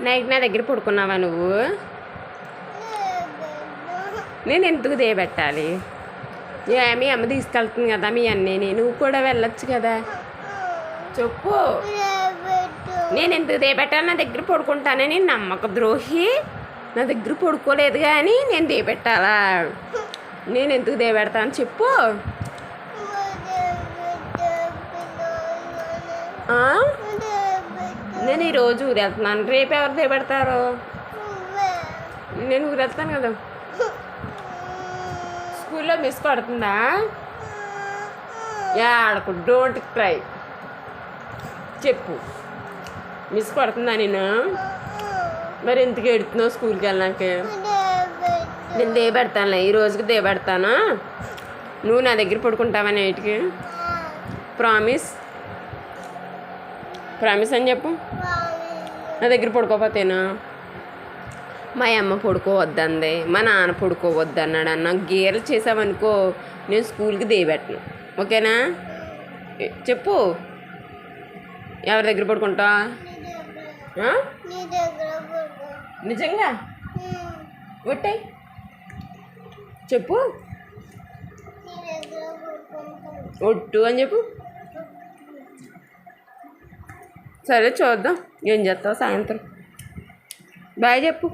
Night నా దగ్గర పడుకున్నావా నువ్వు? నేను ఎందుకు దేయబెట్టాలి మీ అమ్మ తీసుకెళ్తుంది కదా మీ అన్నయ్యని నువ్వు కూడా వెళ్ళొచ్చు కదా. చెప్పు. నేను ఎందుకు దేయబెట్టాలి నా దగ్గర పడుకుంటానని నమ్మక ద్రోహి. నా దగ్గర పడుకోలేదు కానీ నేను దేయబెట్టాలా నేను ఎందుకు దేయబెడతాను చెప్పు. ఆ? నేను ఈరోజు ఊరెళ్తున్నాను. రేపు ఎవరు దేబెడతారు నేను ఊరు వెళ్తాను కదా. స్కూల్లో మిస్ కొడుతుందా ఆడకు డోంట్ ట్రై చెప్పు. మిస్ కొడుతుందా నేను మరి ఎందుకు ఎడుతున్నావు స్కూల్కి వెళ్ళాక నేను దేబెడతానులే. ఈ రోజుకి దేబెడతాను? నువ్వు నా దగ్గర పడుకుంటావా నైట్కి? ప్రామిస్. ప్రామిస్ అని చెప్పు. నా దగ్గర పడుకోపోతేనా? మా అమ్మ పడుకోవద్దంది మా నాన్న పడుకోవద్దు అన్నాడు అన్న గేర్లు చేసావనుకో నేను స్కూల్కి దేయబెట్టను ఓకేనా? చెప్పు. ఎవరి దగ్గర పడుకుంటా? నిజంగా? ఒట్టాయి చెప్పు. ఒట్టు అని చెప్పు. సరే చూద్దాం. ఏం చేస్తావు సాయంత్రం? బాయ్ చెప్పు.